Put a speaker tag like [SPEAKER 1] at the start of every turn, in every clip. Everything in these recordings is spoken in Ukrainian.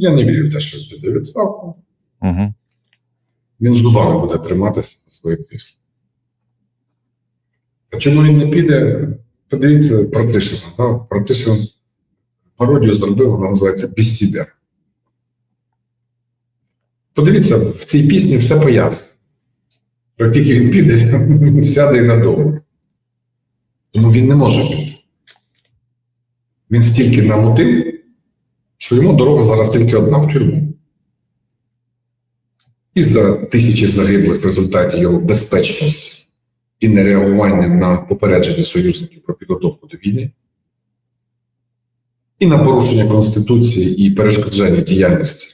[SPEAKER 1] Я не вірю в те, що він піде відставку.
[SPEAKER 2] Угу.
[SPEAKER 1] Він зубами буде триматися за своє крісло. А чому він не піде? Подивіться про Тишина. Да? Про Тишин пародію зробив, вона називається Бістібер. Подивіться, в цій пісні все пояснено. Як тільки він піде, він сяде і надовго. Тому він не може піти. Він стільки намутив, що йому дорога зараз тільки одна в тюрму. І за тисячі загиблих в результаті його безпечності і нереагування на попередження союзників про підготовку до війни, і на порушення Конституції і перешкоджання діяльності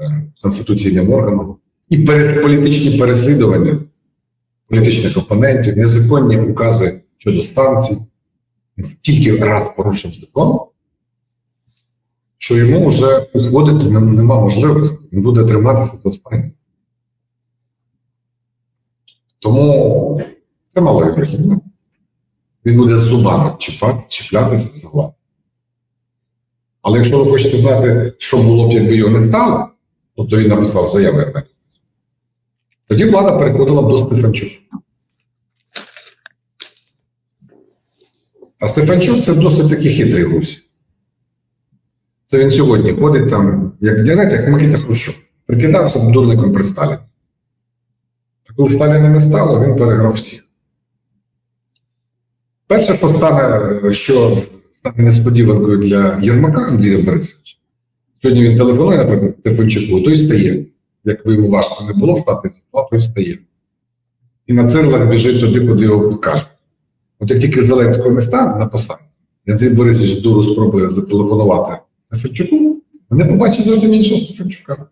[SPEAKER 1] е, конституційним органам, і політичні переслідування політичних опонентів, незаконні укази щодо станцій, тільки раз порушив закон, що йому вже уходити нем- нема можливості, він буде триматися до останнього. Тому це маловірогідно. Він буде зубами чіпати, чіплятися за владу. Але якщо ви хочете знати, що було б, якби його не стало, тобто він написав заяву Ермені, тоді влада переходила б до Стефанчука. А Стефанчук це досить таки хитрий гусь. Це він сьогодні ходить там, як знаєте, як Микита Хрущов. Прикидався дурником при Сталіні. А коли Сталіна не стало, він переграв всіх. Перше, що стане, що стане несподіванкою для Єрмака Андрія Борисовича, сьогодні він телефонує, наприклад, Стефанчуку, той стає. Якби йому важко не було встати стола, той стає. І на цирлах біжить туди, куди його кажуть. От як тільки Зеленського не стане на посаді, Андрій Борисович дуру спробує зателефонувати Стефанчуку, вони побачать зовсім іншого Стефанчука.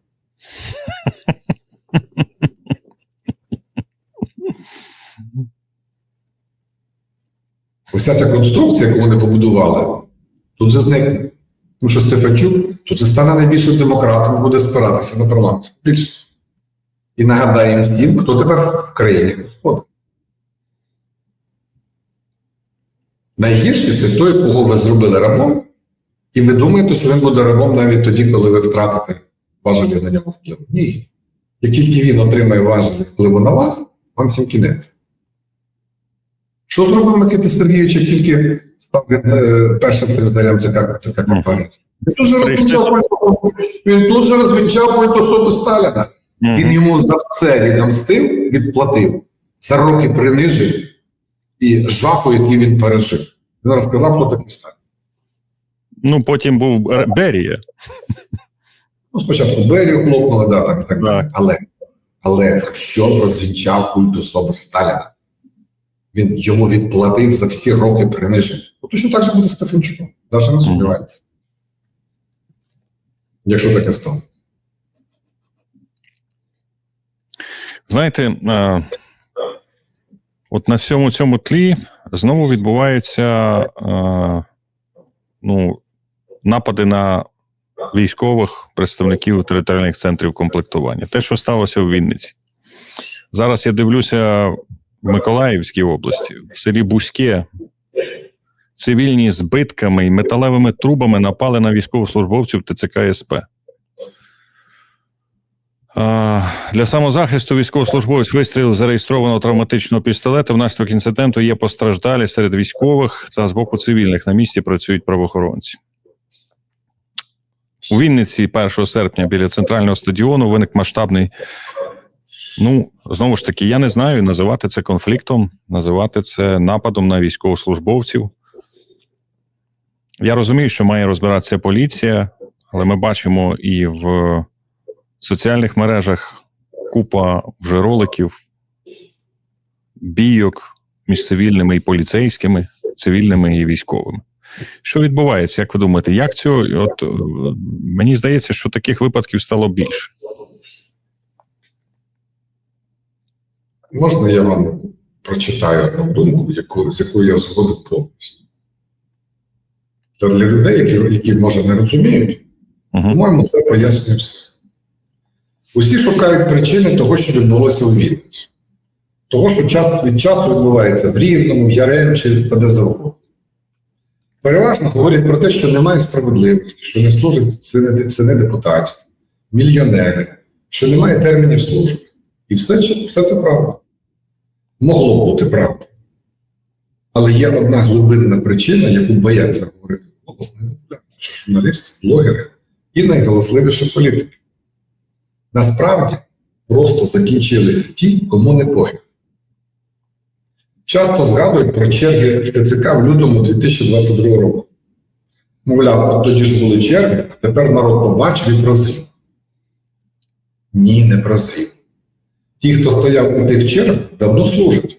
[SPEAKER 1] Уся ця конструкція, яку вони побудували, тут же зникне. Тому що Стефанчук тут же стане найбільшим демократом, буде спиратися на парламентську більшість. І нагадає їм хто тепер в країні господар. Найгірше це той, кого ви зробили рабом, і ви думаєте, що він буде рабом навіть тоді, коли ви втратите важелі на нього впливу. Ні. Як тільки він отримає важелі впливу на вас, вам всім кінець. Що зробив Микита Сергійович, як тільки став е, першим секретарем ЦК ЦК Компарес? Він тут же розвінчав розвінчав особи Сталіна. Він йому за все відомстив, відплатив за роки принижень і жаху, який він пережив. Він розказав, хто такий Сталін.
[SPEAKER 2] Ну, потім був Берія.
[SPEAKER 1] Ну, спочатку Берію хлопнули, да, там, так.
[SPEAKER 2] Так.
[SPEAKER 1] Але, але що розвінчав культ особи Сталіна? Він йому відплатив за всі роки принижень. Ну, точно так же буде Стефанчуком. Навіть не сумнівайтеся. Якщо таке стане.
[SPEAKER 2] Знаєте, е, от на всьому цьому тлі знову відбуваються е, ну, напади на військових представників територіальних центрів комплектування. Те, що сталося у Вінниці. Зараз я дивлюся в Миколаївській області, в селі Бузьке. Цивільні збитками і металевими трубами напали на військовослужбовців ТЦК СП. Для самозахисту військовослужбовець вистрілив зареєстрованого травматичного пістолета. Внаслідок інциденту є постраждалі серед військових та з боку цивільних. На місці працюють правоохоронці. У Вінниці 1 серпня біля центрального стадіону виник масштабний. Ну, знову ж таки, я не знаю, називати це конфліктом, називати це нападом на військовослужбовців. Я розумію, що має розбиратися поліція, але ми бачимо і в соціальних мережах купа вже роликів, бійок між цивільними і поліцейськими, цивільними і військовими. Що відбувається, як ви думаєте, як цього? От е, мені здається, що таких випадків стало більше.
[SPEAKER 1] Можна я вам прочитаю одну думку, яку, з якою я згоден повністю. Та для людей, які, які може не розуміють,
[SPEAKER 2] Угу.
[SPEAKER 1] по-моєму, це пояснює все. Усі шукають причини того, що відбулося у Вінниці. Того, що час від часу відбувається в Рівному, в Яремчі та де завгодно. Переважно говорять про те, що немає справедливості, що не служать сини, депутатів, мільйонери, що немає термінів служби. І все, все це правда. Могло б бути правда. Але є одна глибинна причина, яку бояться говорити голосне що журналісти, блогери і найголосливіші політики. Насправді просто закінчилися ті, кому не пофіг. Часто згадують про черги в ТЦК в лютому 2022 року. Мовляв, от тоді ж були черги, а тепер народ побачив і прозрів. Ні, не прозрів. Ті, хто стояв у тих чергах, давно служать.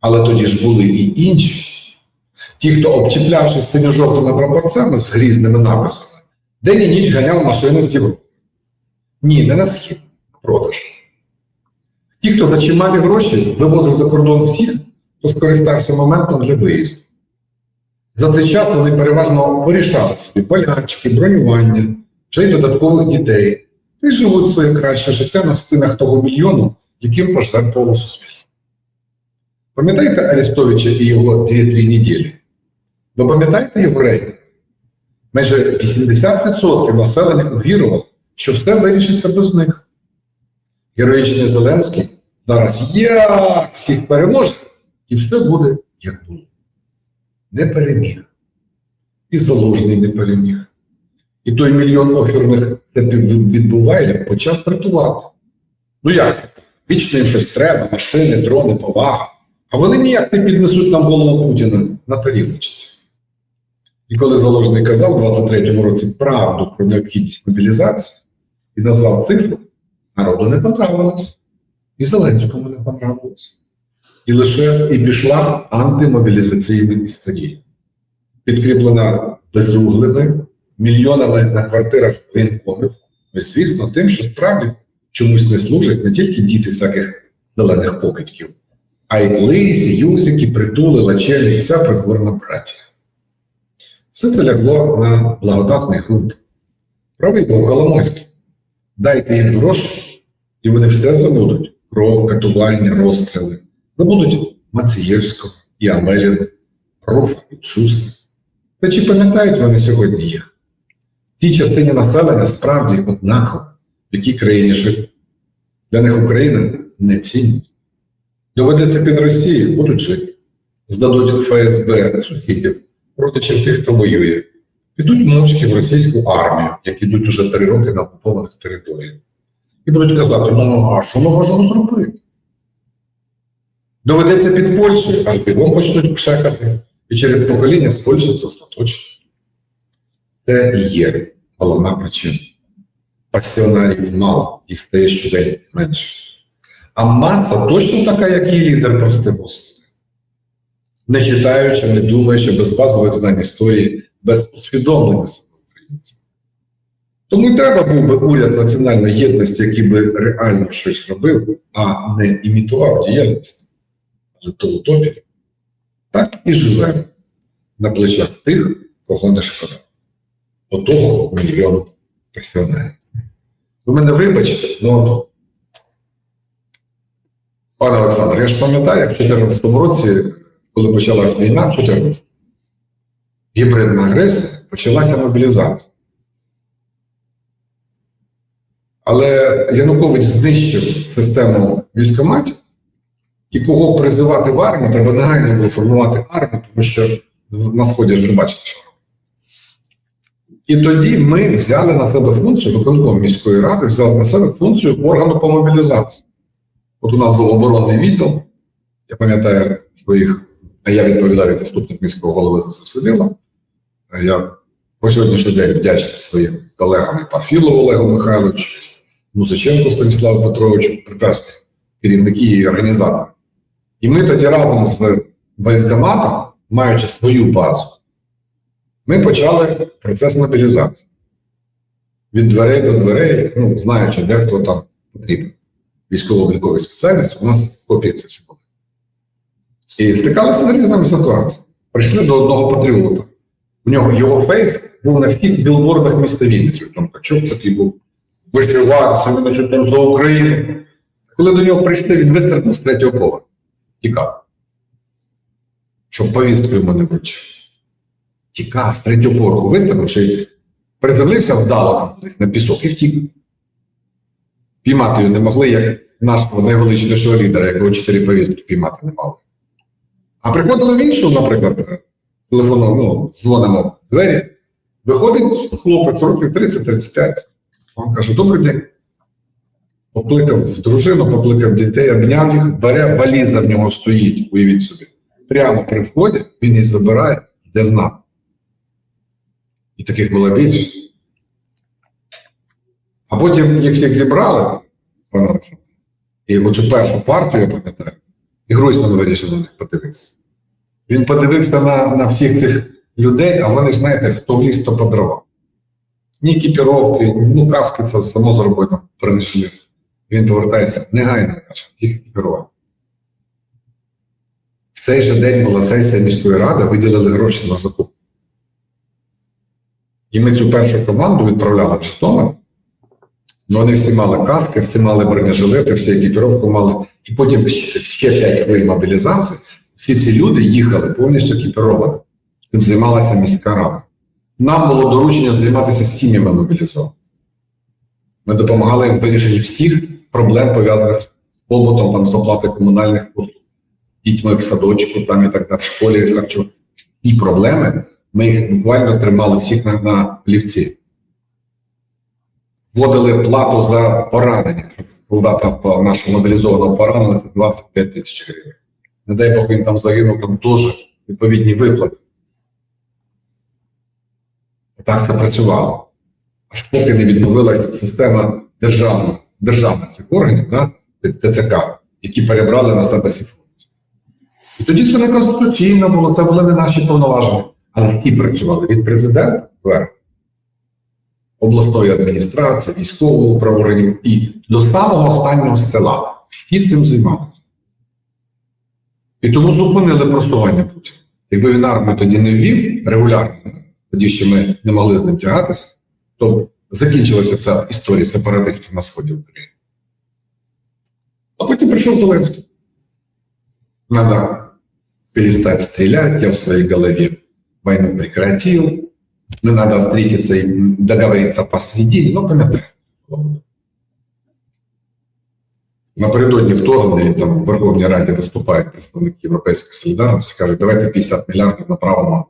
[SPEAKER 1] Але тоді ж були і інші. Ті, хто, обчіплявшись синьо-жовтими прапорцями з грізними написами, день і ніч ганяв машини з Європи. Ні, не на схід, а продаж. Ті, хто за чималі гроші вивозив за кордон всіх, хто скористався моментом для виїзду. За цей час вони переважно порішали собі полячки, бронювання, вже й додаткових дітей, та й живуть своє краще життя на спинах того мільйону, яким пожертвувало суспільство. Пам'ятаєте Арестовича і його 2-3 неділі? Ви пам'ятаєте його рейтинг? Майже 80% населення увірувало, що все вирішиться без них. Героїчний Зеленський зараз як всіх переможе, і все буде як було. Не переміг. І залужний не переміг. І той мільйон офірних відбуває почав притувати. Ну як? Вічно їм щось треба, машини, дрони, повага. А вони ніяк не піднесуть нам голову Путіна на тарілочці. І коли Заложний казав у 23-му році правду про необхідність мобілізації і назвав цифру, народу не понравилось. І Зеленському не понравилось. І лише і пішла антимобілізаційна історія, підкріплена безруглими мільйонами на квартирах воєнкомів, і, звісно, тим, що справді чомусь не служать не тільки діти всяких зелених покидьків, а й лисі, юзики, притули, лачелі і вся придворна братія. Все це лягло на благодатний ґрунт. Правий був Коломойський. Дайте їм гроші, і вони все забудуть. Кров, катування, розстріли. Забудуть Мацієвського і Амеліну, Руфа і Чуса. Та чи пам'ятають вони сьогодні їх? Цій частині населення справді однаково, в якій країні жити. Для них Україна не цінність. Доведеться під Росією, будуть жити. Здадуть ФСБ сусідів, родичів тих, хто воює. Підуть мовчки в російську армію, як ідуть уже три роки на окупованих територіях. І будуть казати, ну а що ми можемо зробити? Доведеться під Польщею, аж бігом почнуть пшекати. І через покоління з Польщі це остаточно. Це і є головна причина. Пасіонарів мало, їх стає щодень менше. А маса точно така, як її лідер, прости. Не читаючи, не думаючи, без базових знань історії, без усвідомлення. Тому й треба був би уряд національної єдності, який би реально щось робив, а не імітував діяльність. Але то утопія. Так і живемо на плечах тих, кого не шкода. Отого мільйону пенсіонерів. Ви мене вибачте, ну пане Олександр, я ж пам'ятаю, в 2014 році, коли почалась війна, в 2014, гібридна агресія, почалася мобілізація. Але Янукович знищив систему військоматів, і кого призивати в армію, треба негайно було формувати армію, тому що на сході ж ви бачите, що. І тоді ми взяли на себе функцію, виконком міської ради взяв на себе функцію органу по мобілізації. От у нас був оборонний відділ, я пам'ятаю своїх, а я відповідаю як заступник міського голови за це все діло. Я по сьогоднішній день вдячний своїм колегам і Парфілову Олегу Михайловичу, і Музиченку Станіславу Петровичу, прекрасні керівники і організатори. І ми тоді разом з воєнкоматом, маючи свою базу, ми почали процес мобілізації. Від дверей до дверей, ну, знаючи, де хто там потрібен. Військово-облікові спеціальності, у нас копії це всі були. І стикалися з різними ситуаціями. Прийшли до одного патріота. У нього його фейс був на всіх білбордах міста Вінниці. Там качок такий був. Вишивався, він що там за Україну. Коли до нього прийшли, він вистрибнув з третього поверху. Тікав. Щоб повістку йому не вручив. тікав з третього поверху, вистрибнувши, приземлився вдало там на пісок і втік. Піймати його не могли, як нашого найвеличнішого лідера, якого чотири повістки піймати не мали. А приходили в іншу, наприклад, телефону, ну, дзвонимо в двері, виходить хлопець років 30-35. Він каже: Добрий день. Покликав дружину, покликав дітей, обняв їх, бере, валіза в нього стоїть, уявіть собі. Прямо при вході він її забирає, йде з. І таких було більше. А потім їх всіх зібрали, пане Олександр, і оцю першу партію, я пам'ятаю, і Гройсман вирішив на них подивитися. Він подивився на, на всіх цих людей, а вони знаєте, хто в ліс, то по дрова. Ні екіпіровки, ну каски це само зробити там принесли. Він повертається негайно, каже, їх екіпірувати. В цей же день була сесія міської ради, виділили гроші на закуп. І ми цю першу команду відправляли в Житомир. Ну, вони всі мали каски, всі мали бронежилети, всі екіпіровку мали. І потім ще ще п'ять хвиль мобілізації. Всі ці люди їхали повністю екіпіровані. Цим займалася міська рада. Нам було доручення займатися сім'ями мобілізованих. Ми допомагали їм в вирішенні всіх проблем, пов'язаних з побутом, там, з оплати комунальних послуг, дітьми в садочку там, і так далі, в школі, харчо. Ті проблеми ми їх буквально тримали всіх на, на плівці. Вводили плату за поранення. Солдата нашого мобілізованого пораненого 25 тисяч гривень. Не дай Бог він там загинув, там дуже відповідні виплати. Так це працювало. Аж поки не відновилася система державних, державних цих органів, да, ТЦК, які перебрали на себе ці функції. І тоді це не конституційно було, це були не наші повноваження. Але ті працювали від президента вверх, обласної адміністрації, військового управління і до самого останнього села. Всі цим займалися. І тому зупинили просування Путіна. Якби він армію тоді не ввів регулярно, тоді ще ми не могли з ним тягатися, то закінчилася ця історія сепаратистів на сході України. А потім прийшов Зеленський. Надо перестать стрелять, я в своей голове войну прекратил, ну, надо встретиться и договориться посредине, ну, пам'ятаю. Напередодні вторгнення там в Верховній Раді виступають представники Європейської солідарності, кажуть, давайте 50 мільярдів направимо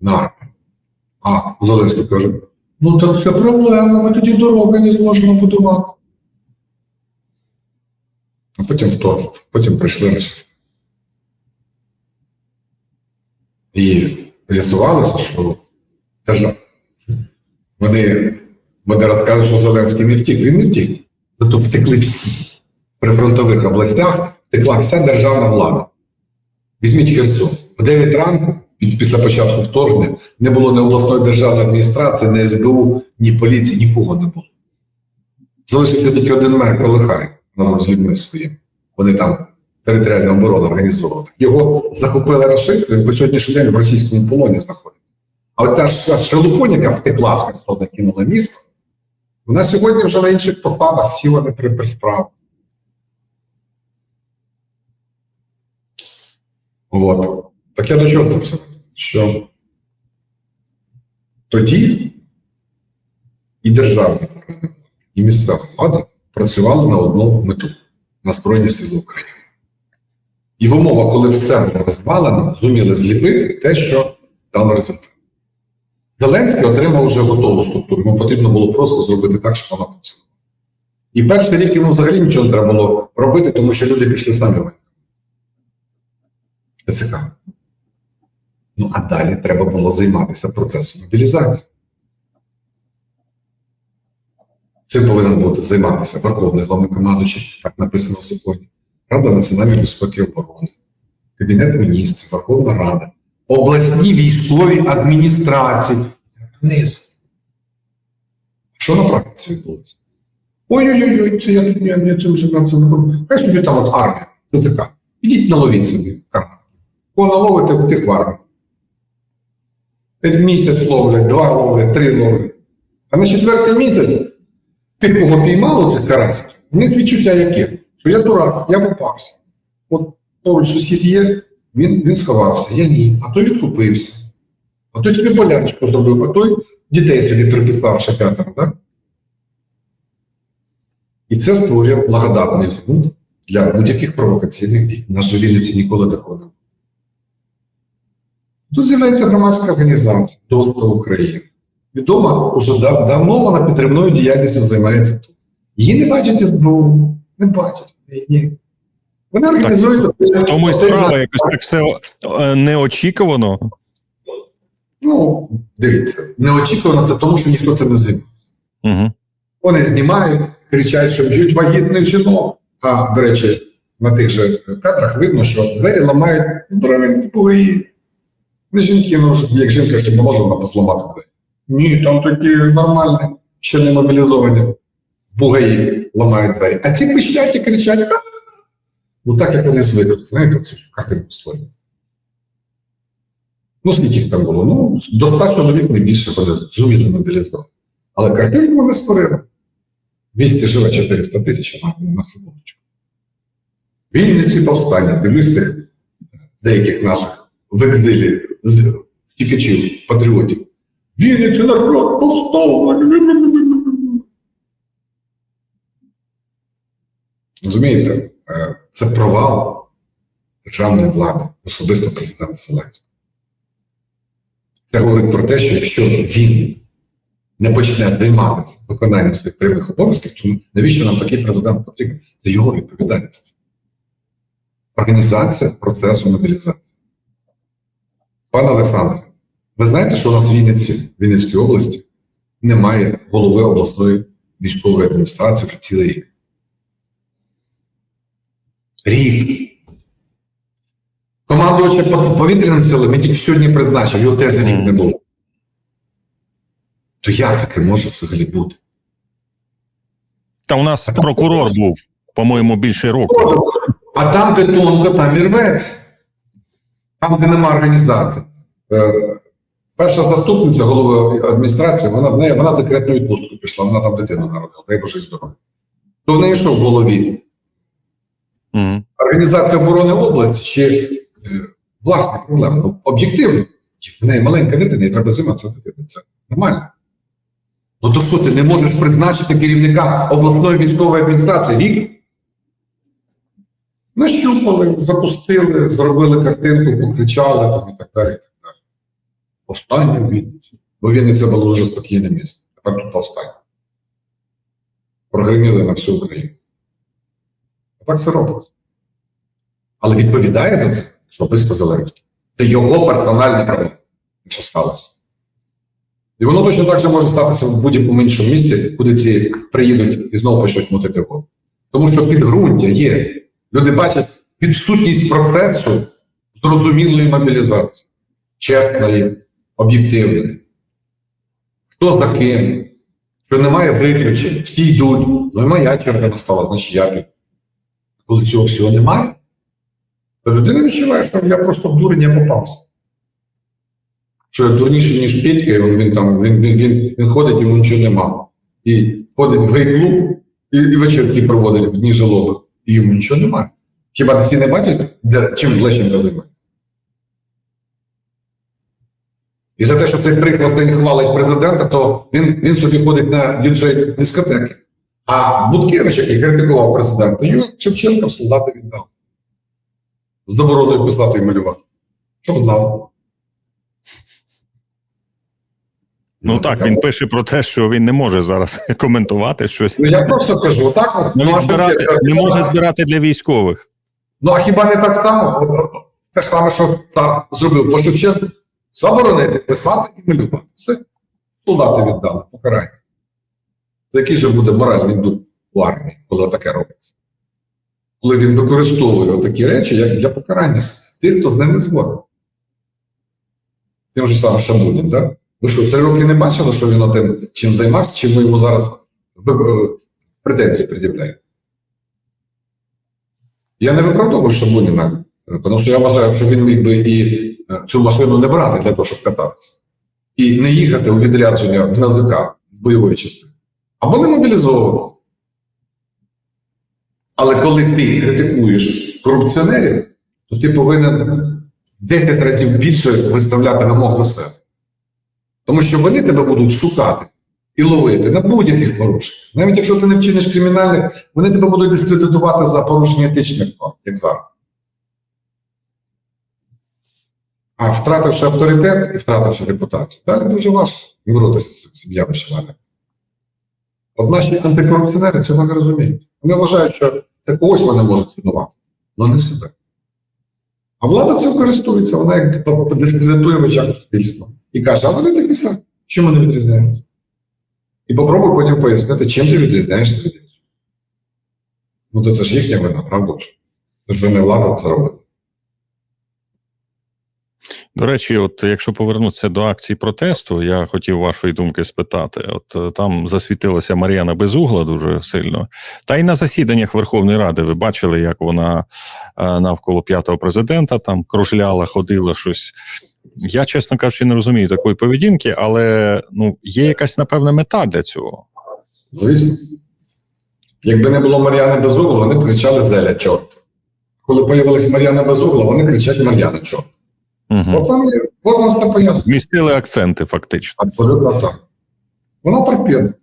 [SPEAKER 1] на. А Зеленський каже: ну так це проблема, ми тоді дороги не зможемо будувати. А потім вторгнув, потім прийшли расисти. І з'ясувалося, що держава. Вони, вони розказують, що Зеленський не втік, він не втік. Зато втекли всі. В прифронтових областях втекла вся державна влада. Візьміть Херсон. В 9 ранку, після початку вторгнення, не було ні обласної державної адміністрації, ні СБУ, ні поліції, нікого не було. Залишився тільки один мер Колихай разом з людьми своїми. Вони там територіальну оборону організовували. Його захопили расисти, він по сьогоднішній день в російському полоні знаходиться. А оця ж ця шелупонь, яка втекла з Херсона, кинула місто, вона сьогодні вже на інших посадах, всі вони при, справах. От. Так я до чого це все? Що тоді і державні органи, і місцева влада працювали на одну мету на Збройні Сили України. І в умовах, коли все було розвалено, зуміли зліпити те, що дало результат. Зеленський отримав вже готову структуру. Йому потрібно було просто зробити так, щоб вона працювала. І перший рік йому взагалі нічого не треба було робити, тому що люди пішли самі в ТЦК. Ну, а далі треба було займатися процесом мобілізації. Цим повинен бути займатися Верховний головнокомандуючий, так написано в законі. Рада національної безпеки і оборони, Кабінет міністрів, Верховна Рада, обласні військові адміністрації. Внизу. Що на практиці відбулося? Ой-ой-ой, це я я, цим займатися не. Хай собі там от армія, така. Ідіть наловіть собі карту. Кого наловите, в тих в армії. П'ять місяць ловлять, два ловлять, три ловлять. А на четвертий місяць ти кого піймало цих карасиків, у них відчуття яке? Що я дурак, я попався. От поруч сусід є, він, він сховався, я ні, а то відкупився. А той собі болячку зробив, а той дітей собі приписав ще п'ятеро, так? І це створює благодатний ґрунт для будь-яких провокаційних дій. На жаль, ніколи такого не. Тут з'являється громадська організація «Доста України. Відома уже дав- давно вона підтримною діяльністю займається тут. Її не бачать СБУ, не бачать. Ні. Вона організується.
[SPEAKER 2] В тому і справа якось так все е, неочікувано.
[SPEAKER 1] Ну, дивіться, неочікувано це тому, що ніхто це не знімає.
[SPEAKER 2] Угу.
[SPEAKER 1] Вони знімають, кричать, що б'ють вагітних жінок. А, до речі, на тих же кадрах видно, що двері ламають здорові бугаї. Не жінки, ну ж, як жінка хіба може вона позламати двері? Ні, там такі нормальні, ще не мобілізовані. Бугаї ламають двері. А ці пищать і кричать. Ну так як вони звикли, знаєте, цю картинку створюють. Ну, скільки їх там було? Ну, до 100 чоловік не більше вони зуміли мобілізувати. Але картинку вони створили. 200 живе 400 тисяч, а на секундочку. Вільниці повстання, дивлюсь тих деяких наших в екзилі втікачів, патріотів. Вінниці народ повстав. Розумієте, Е, це провал державної влади, особисто президента Зеленського. Це говорить про те, що якщо він не почне займатися виконанням своїх прямих обов'язків, то навіщо нам такий президент потрібен? Це його відповідальність. Організація процесу мобілізації. Пане Олександре, ви знаєте, що у нас в Вінниці, в Вінницькій області, немає голови обласної військової адміністрації вже цілий рік. Рік. Командувача по- повітряним силами тільки сьогодні призначив, його теж рік не було. То як таке може взагалі бути?
[SPEAKER 2] Та у нас прокурор був, по-моєму, більше року.
[SPEAKER 1] А там, де там і рветься. Там, де нема організації. Е, перша заступниця голови адміністрації, вона в неї вона декретну відпустку пішла, вона там дитину народила, дай Боже здоров'я. То в неї що в голові? Організація оборони області чи е, власна проблема? Ну, об'єктивно. В неї маленька дитина, і треба займатися дитиною. Це нормально. Ну то що ти не можеш призначити керівника обласної військової адміністрації рік? Нащупали, запустили, зробили картинку, покричали там і так далі. І так далі. Повстання в Вінниці. Бо Вінниця було дуже спокійне місце. Тепер тут повстання. Прогреміли на всю Україну. Так це робиться. Але відповідає за це особисто Зеленський. Це його персональне право, якщо сталося. І воно точно так же може статися в будь-якому іншому місці, куди ці приїдуть і знову почнуть мутити воду. Тому що підґрунтя є. Люди бачать відсутність процесу зрозумілої мобілізації, чесної, об'єктивної. Хто за ким, що немає виключень, всі йдуть. Ну і моя черга настала, значить я піду. Коли цього всього немає, то людина відчуває, що я просто в дурень я попався. Що я дурніший, ніж Петька, і він, він там він, він, він, він ходить, йому нічого нема. І ходить в гей-клуб і, і вечірки проводить в дні жалоби, йому нічого немає. Хіба всі не бачать, де, чим Лещенко займається? І за те, що цей приклад хвалить президента, то він, він собі ходить на діджей дискотеки. А Буткевич, який критикував президента, його Шевченко солдати віддав. З добородою писати і малювати. Щоб знав.
[SPEAKER 2] Ну так, він пише про те, що він не може зараз коментувати щось.
[SPEAKER 1] Ну я просто кажу, отак от.
[SPEAKER 2] Ну,
[SPEAKER 1] ну,
[SPEAKER 2] збирати, не може збирати для військових.
[SPEAKER 1] Ну а хіба не так само? Те ж саме, що цар зробив по Шевченку. Заборонити писати і малювати. Все. Солдати віддали, покарання. Який же буде моральний дух у армії, коли таке робиться? Коли він використовує такі речі, як для покарання тих, хто з ним не згоден. Тим же самим Шамунін, так? Ви що, три роки не бачили, що він тим, чим займався, чим ми йому зараз е, претензії пред'являємо? Я не виправдовую Шабуніна, е, тому що я вважаю, що він міг би і е, цю машину не брати для того, щоб кататися, і не їхати у відрядження в НАЗК бойової частини, або не мобілізовуватися. Але коли ти критикуєш корупціонерів, то ти повинен 10 разів більше виставляти вимог до себе. Тому що вони тебе будуть шукати і ловити на будь-яких порушеннях. Навіть якщо ти не вчиниш кримінальних, вони тебе будуть дискредитувати за порушення етичних норм, як зараз. А втративши авторитет і втративши репутацію, далі дуже важко боротися з цим явищем. От антикорупціонери цього не розуміють. Вони вважають, що це когось вони можуть звинувати, але не себе. А влада цим користується, вона як дискредитує в очах суспільства. І каже, а вони такі самі, чим вони відрізняються? І попробуй потім пояснити, чим ти відрізняєшся від інших. Ну, то це ж їхня вина, правда ж? Це ж не влада це робить.
[SPEAKER 2] До речі, от якщо повернутися до акції протесту, я хотів вашої думки спитати. От е, там засвітилася Мар'яна Безугла дуже сильно. Та й на засіданнях Верховної Ради ви бачили, як вона е, навколо п'ятого президента там кружляла, ходила щось. Я, чесно кажучи, не розумію такої поведінки, але ну, є якась напевна мета для цього.
[SPEAKER 1] Звісно. Якби не було Мар'яни Безугла, вони б кричали Зеля, чорт. Коли появилась Мар'яна Безугла, вони кричать Мар'яна, чорт.
[SPEAKER 2] Угу.
[SPEAKER 1] От вам, от вам все пояснено.
[SPEAKER 2] Змістили акценти, фактично.
[SPEAKER 1] Абсолютно так. Вона торпеда.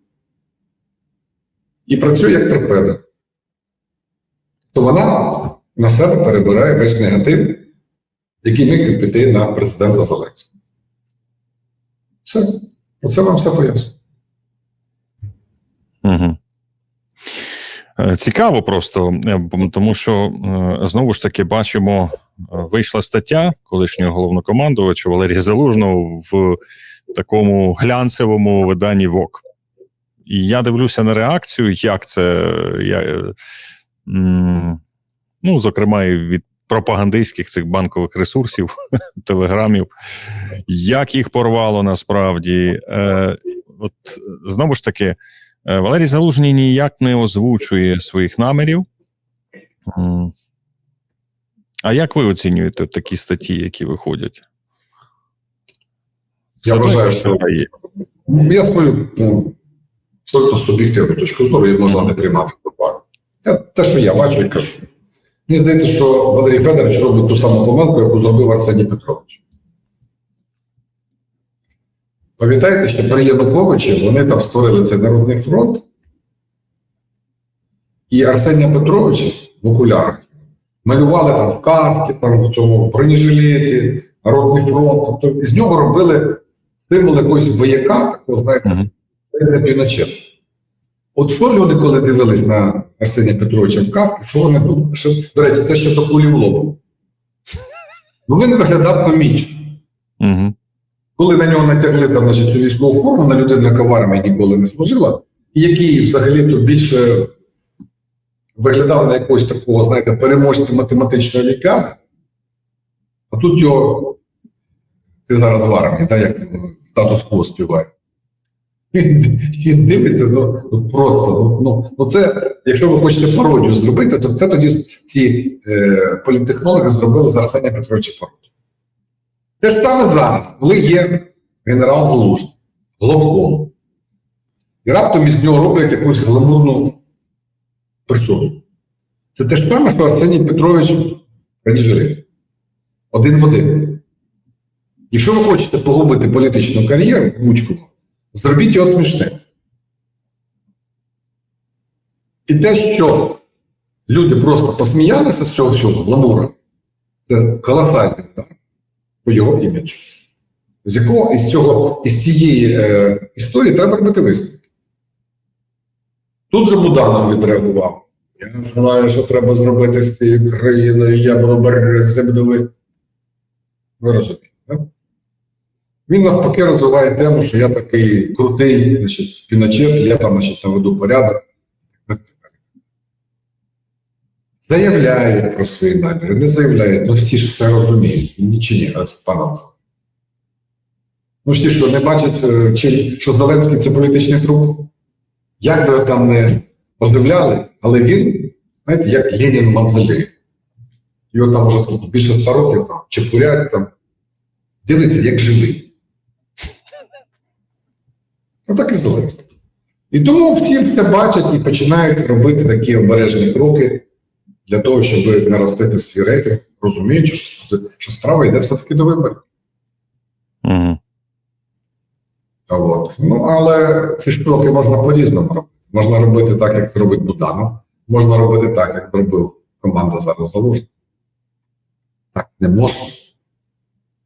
[SPEAKER 1] І працює як торпеда. То вона на себе перебирає весь негатив, який міг піти на президента Зеленського. Все. Оце вам все поясню.
[SPEAKER 2] Угу. Цікаво просто, е, тому що е, знову ж таки бачимо, вийшла стаття колишнього головнокомандувача Валерія Залужного в такому глянцевому виданні ВОК. І я дивлюся на реакцію, як це. Я, ну, зокрема, і від пропагандистських цих банкових ресурсів, телеграмів, як їх порвало насправді. Е, от знову ж таки. Е, Валерій Залужний ніяк не озвучує своїх намірів. А як ви оцінюєте такі статті, які виходять?
[SPEAKER 1] Я вважаю, що-
[SPEAKER 2] є.
[SPEAKER 1] Я свою ну, абсолютно суб'єктивну точку зору її можна не приймати. Я те, що я бачу і кажу. Мені здається, що Валерій Федорович робить ту саму помилку, яку зробив Арсеній Петрович. Пам'ятаєте, що при Януковичі вони там створили цей народний фронт, і Арсенія Петровича в окулярах малювали там в каски, там в цьому бронежилеті, народний фронт. Тобто з нього робили символ якогось вояка, такого, знаєте,
[SPEAKER 2] Мгм.
[SPEAKER 1] не Піночет. От що люди, коли дивились на Арсенія Петровича в каски, що вони думали? Що, до речі, те, що то кулі в лоб. Ну він виглядав комічно.
[SPEAKER 2] Мгм.
[SPEAKER 1] Коли на нього натягли там, значить, військову форму, на людину, яка в армії ніколи не служила, і який взагалі то більше виглядав на якогось такого, знаєте, переможця математичної олімпіади, а тут його ти зараз в армії, так, як статус-кво співає. Він, дивиться, ну, ну просто, ну, ну, ну це, якщо ви хочете пародію зробити, то це тоді ці е, політтехнологи зробили з Арсенія Петровича пародію. Те ж саме зараз, коли є генерал Залужний, головком, і раптом із нього роблять якусь гламурну персону. Це те ж саме, що Арсеній Петрович раніше один в один. Якщо ви хочете погубити політичну кар'єру будь-кого, зробіть його смішним. І те, що люди просто посміялися з цього всього гламура, це колосальний удар по його іміджу. З якого із цього із цієї е, історії треба робити висновки. Тут же Буданов відреагував. Я знаю, що треба зробити з цією країною, я буду боротися, ви. Ви розумієте, так? Він навпаки розвиває тему, що я такий крутий, значить, піночет, я там, значить, наведу порядок. Заявляє про свої наміри, не заявляє, ну всі ж все розуміють, ні чи ні, панам. Ну всі що, не бачать, е, чи, що Зеленський це політичний труп? Як би його там не оживляли, але він, знаєте, як Ленін в мавзолеї. Його там скільки, більше ста років там, чепурять там. Дивиться, як живий. Отак і Зеленський. І тому всі все бачать і починають робити такі обережні кроки для того, щоб наростити свій рейтинг, розуміючи, що, справа йде все-таки до виборів.
[SPEAKER 2] Мгм.
[SPEAKER 1] От. Ну, але ці ж кроки можна по-різному робити. Можна робити так, як це робить Буданов, можна робити так, як зробив команда зараз Залужна. Так не можна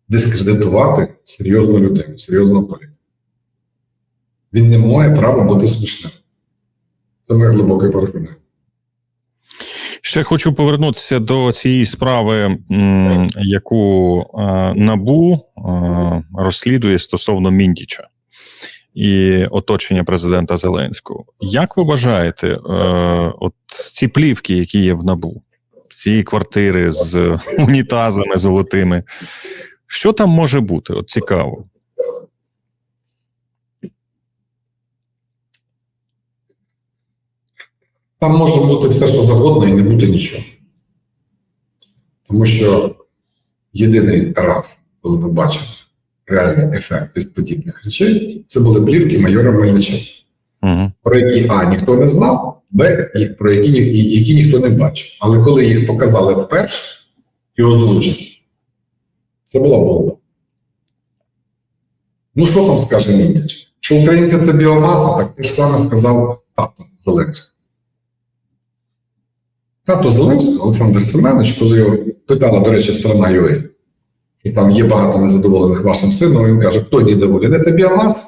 [SPEAKER 1] дискредитувати серйозну людину, серйозного політика. Він не має права бути смішним. Це моє глибоке переконання.
[SPEAKER 2] Ще хочу повернутися до цієї справи, яку е, НАБУ е, розслідує стосовно Міндіча і оточення президента Зеленського. Як ви вважаєте, е, от ці плівки, які є в НАБУ, ці квартири з унітазами золотими, що там може бути? От цікаво.
[SPEAKER 1] Там може бути все, що завгодно, і не бути нічого. Тому що єдиний раз, коли ми бачили реальний ефект від подібних речей, це були плівки майора Мельнича,
[SPEAKER 2] Угу.
[SPEAKER 1] про які А ніхто не знав, Б, про які, які ніхто не бачив. Але коли їх показали вперше і озвучили, це була бомба. Ну, що там скаже Міндіч? Що українці це біомаса, так те ж саме сказав тато Зеленський. Тато Зеленського, Олександр Семенович, коли його питала, до речі, страна ЮЕ, що там є багато незадоволених вашим сином, він каже, хто недоволен, це біомаса.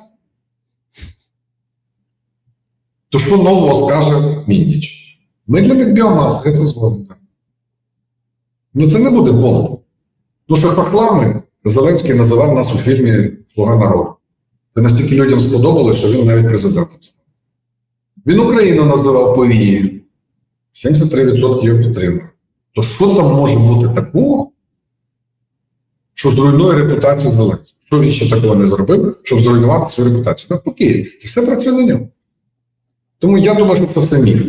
[SPEAKER 1] То що нового скаже Міндіч? Ми для них біомаса, я це так. Ну це не буде бомба. Ну що хохлами Зеленський називав нас у фільмі Слуга народу. Це настільки людям сподобалось, що він навіть президентом став. Він Україну називав повією. 73% його підтримує. То що там може бути такого, що зруйнує репутацію Зеленського? Що він ще такого не зробив, щоб зруйнувати свою репутацію? Навпаки, це все працює на ньому. Тому я думаю, що це все міф.